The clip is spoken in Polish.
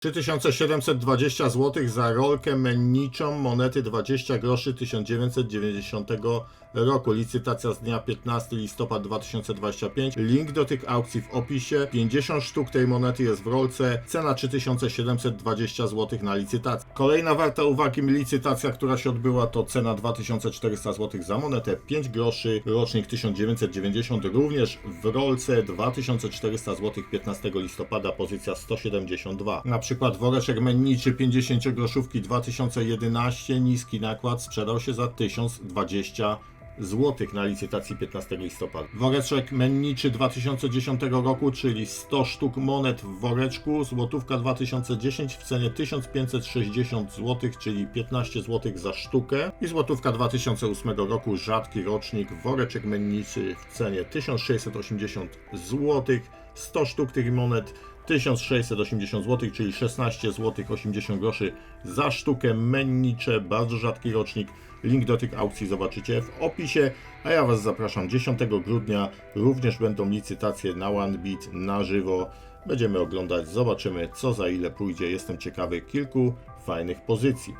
3720 zł za rolkę menniczą monety 20 groszy 1990 roku. Licytacja z dnia 15 listopada 2025. Link do tych aukcji w opisie. 50 sztuk tej monety jest w rolce. Cena 3720 zł na licytacji. Kolejna warta uwagi licytacja, która się odbyła to cena 2400 zł za monetę 5 groszy. Rocznik 1990 również w rolce 2400 zł 15 listopada pozycja 172. Na przykład woreczek menniczy 50 groszówki 2011 niski nakład sprzedał się za 1020 złotych na licytacji 15 listopada. Woreczek menniczy 2010 roku, czyli 100 sztuk monet w woreczku, złotówka 2010 w cenie 1560 zł, czyli 15 zł za sztukę i złotówka 2008 roku, rzadki rocznik, woreczek menniczy w cenie 1680 zł, 100 sztuk tych monet 1680 zł, czyli 16 zł 80 groszy za sztukę mennicze, bardzo rzadki rocznik. Link do tych aukcji zobaczycie w opisie, a ja Was zapraszam 10 grudnia. Również będą licytacje na OneBeat na żywo. Będziemy oglądać, zobaczymy co za ile pójdzie. Jestem ciekawy kilku fajnych pozycji.